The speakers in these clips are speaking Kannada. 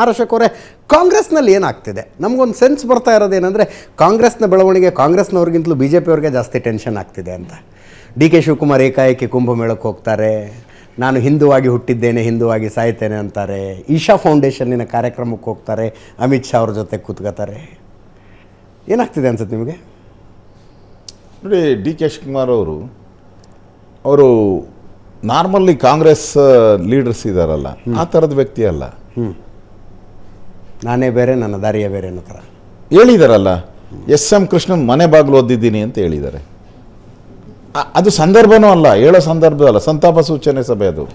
ಆರ್ ಅಶೋಕ್ ಅವರೇ ಕಾಂಗ್ರೆಸ್ನಲ್ಲಿ ಏನಾಗ್ತಿದೆ? ನಮಗೊಂದು ಸೆನ್ಸ್ ಬರ್ತಾ ಇರೋದೇನೆಂದರೆ ಕಾಂಗ್ರೆಸ್ನ ಬೆಳವಣಿಗೆ ಕಾಂಗ್ರೆಸ್ನವ್ರಿಗಿಂತಲೂ ಬಿ ಜೆ ಪಿಯವ್ರಿಗೆ ಜಾಸ್ತಿ ಟೆನ್ಷನ್ ಆಗ್ತಿದೆ ಅಂತ. ಡಿ ಕೆ ಶಿವಕುಮಾರ್ ಏಕಾಏಕಿ ಕುಂಭಮೇಳಕ್ಕೆ ಹೋಗ್ತಾರೆ ನಾನು ಹಿಂದುವಾಗಿ ಹುಟ್ಟಿದ್ದೇನೆ ಹಿಂದುವಾಗಿ ಸಾಯ್ತೇನೆ ಅಂತಾರೆ ಈಶಾ ಫೌಂಡೇಶನ್ನಿನ ಕಾರ್ಯಕ್ರಮಕ್ಕೆ ಹೋಗ್ತಾರೆ ಅಮಿತ್ ಶಾ ಅವ್ರ ಜೊತೆ ಕೂತ್ಕೋತಾರೆ. ಏನಾಗ್ತಿದೆ ಅನ್ಸುತ್ತೆ ನಿಮಗೆ? ನೋಡಿ ಡಿ ಕೆ ಶಿವಕುಮಾರ್ ಅವರು ಅವರು ನಾರ್ಮಲ್ಲಿ ಕಾಂಗ್ರೆಸ್ ಲೀಡರ್ಸ್ ಇದ್ದಾರಲ್ಲ ಆ ಥರದ ವ್ಯಕ್ತಿ ಅಲ್ಲ. ನಾನೇ ಬೇರೆ ನನ್ನ ದಾರಿಯ ಬೇರೆ ಅನ್ನೋ ಥರ. ಹೇಳಿದಾರಲ್ಲ ಎಸ್ ಎಂ ಕೃಷ್ಣನ್ ಮನೆ ಬಾಗಿಲು ಓದಿದ್ದೀನಿ ಅಂತ ಹೇಳಿದ್ದಾರೆ ಅ- ಅದು ಸಂದರ್ಭನೂ ಅಲ್ಲ ಹೇಳೋ ಸಂದರ್ಭ ಅಲ್ಲ ಸಂತಾಪ ಸೂಚನೆ ಸಭೆ ಅದು.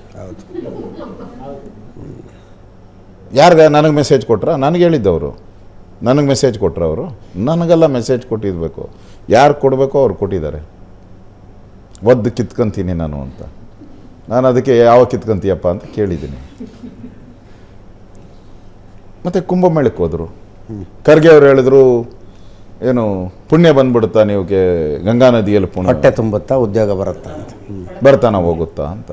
ಯಾರ್ಗ ನನಗೆ ಮೆಸೇಜ್ ಕೊಟ್ರ? ನನಗೆ ಹೇಳಿದ್ದವರು. ನನಗೆ ಮೆಸೇಜ್ ಕೊಟ್ರ ಅವರು? ನನಗೆಲ್ಲ ಮೆಸೇಜ್ ಕೊಟ್ಟಿರಬೇಕು. ಯಾರು ಕೊಡಬೇಕೋ ಅವ್ರು ಕೊಟ್ಟಿದ್ದಾರೆ. ಒದ್ದು ಕಿತ್ಕೊಂತೀನಿ ನಾನು ಅಂತ. ನಾನು ಅದಕ್ಕೆ ಯಾವ ಕಿತ್ಕೊಂತೀಯಪ್ಪ ಅಂತ ಕೇಳಿದ್ದೀನಿ. ಮತ್ತು ಕುಂಭಮೇಳಕ್ಕೆ ಹೋದರು. ಖರ್ಗೆ ಅವರು ಹೇಳಿದ್ರು ಏನು ಪುಣ್ಯ ಬಂದ್ಬಿಡುತ್ತಾ ನೀವು ಕೆ- ಗಂಗಾ ನದಿಯಲ್ಲಿ ಪುಣ್ಯ? ಹೊಟ್ಟೆ ತುಂಬುತ್ತಾ ಉದ್ಯೋಗ ಬರುತ್ತಾ ಅಂತ. ಬರ್ತಾನ ಹೋಗುತ್ತಾ ಅಂತ.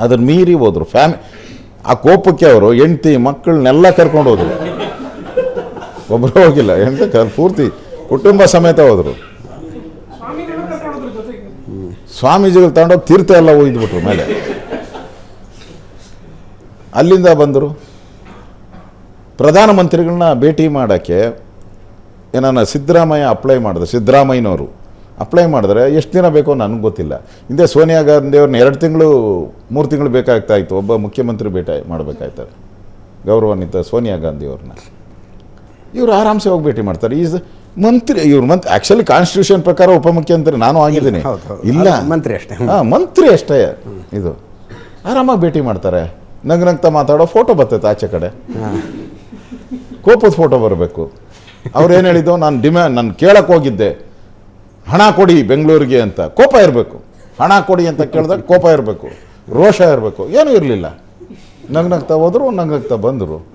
ಅದನ್ನ ಮೀರಿ ಹೋದ್ರು. ಫ್ಯಾಮಿ ಆ ಕೋಪಕ್ಕೆ ಅವರು ಹೆಂಡತಿ ಮಕ್ಕಳನ್ನೆಲ್ಲ ಕರ್ಕೊಂಡು ಹೋದ್ರು. ಒಬ್ಬರು ಹೋಗಿಲ್ಲ ಎಂತ ಕರ್ ಪೂರ್ತಿ ಕುಟುಂಬ ಸಮೇತ ಹೋದರು. ಸ್ವಾಮೀಜಿಗಳು ತಗೊಂಡೋಗಿ ತೀರ್ಥ ಎಲ್ಲ ಹೋಗಿದ್ಬಿಟ್ರು ಮೇಲೆ. ಅಲ್ಲಿಂದ ಬಂದರು. ಪ್ರಧಾನಮಂತ್ರಿಗಳನ್ನ ಭೇಟಿ ಮಾಡೋಕ್ಕೆ ಏನಾನ ಸಿದ್ದರಾಮಯ್ಯ ಅಪ್ಲೈ ಮಾಡಿದೆ ಸಿದ್ದರಾಮಯ್ಯನವರು ಅಪ್ಲೈ ಮಾಡಿದ್ರೆ ಎಷ್ಟು ದಿನ ಬೇಕೋ ನನಗೆ ಗೊತ್ತಿಲ್ಲ. ಹಿಂದೆ ಸೋನಿಯಾ ಗಾಂಧಿ ಅವ್ರನ್ನ ಎರಡು ತಿಂಗಳು ಮೂರು ತಿಂಗಳು ಬೇಕಾಗ್ತಾ ಇತ್ತು. ಒಬ್ಬ ಮುಖ್ಯಮಂತ್ರಿ ಭೇಟಿ ಮಾಡಬೇಕಾಯ್ತಾರೆ ಗೌರವಾನ್ವಿತ ಸೋನಿಯಾ ಗಾಂಧಿ ಅವ್ರನ್ನ ಇವರು ಆರಾಮ್ಸೆ ಹೋಗಿ ಭೇಟಿ ಮಾಡ್ತಾರೆ. ಈಸ್ ಮಂತ್ರಿ ಇವ್ರು ಮಂತ್ ಆ್ಯಕ್ಚುಲಿ ಕಾನ್ಸ್ಟಿಟ್ಯೂಷನ್ ಪ್ರಕಾರ ಉಪಮುಖ್ಯಮಂತ್ರಿ ನಾನು ಆಗಿದ್ದೀನಿ. ಇಲ್ಲ. ಮಂತ್ರಿ ಅಷ್ಟೇ. ಹಾಂ ಮಂತ್ರಿ ಅಷ್ಟೇ ಇದು. ಆರಾಮಾಗಿ ಭೇಟಿ ಮಾಡ್ತಾರೆ. ನಗ್ ನಗ್ತಾ ಮಾತಾಡೋ ಫೋಟೋ ಬರ್ತೈತೆ ಆಚೆ ಕಡೆ. ಕೋಪದ ಫೋಟೋ ಬರಬೇಕು. ಅವ್ರು ಏನು ಹೇಳಿದ್ದು? ನಾನು ಡಿಮ್ಯಾಂಡ್ ನಾನು ಕೇಳಕ್ಕೆ ಹೋಗಿದ್ದೆ. ಹಣ ಕೊಡಿ ಬೆಂಗಳೂರಿಗೆ ಅಂತ. ಕೋಪ ಇರಬೇಕು. ಹಣ ಕೊಡಿ ಅಂತ ಕೇಳಿದಾಗ ಕೋಪ ಇರಬೇಕು. ರೋಷ ಇರಬೇಕು. ಏನೂ ಇರಲಿಲ್ಲ. ನಂಗೆ ಹೋದ್ರು ನಂಗೆ ಬಂದರು.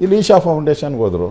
ಇಲ್ಲಿ ಈಶಾ ಫೌಂಡೇಶನ್ಗೆ ಹೋದರು.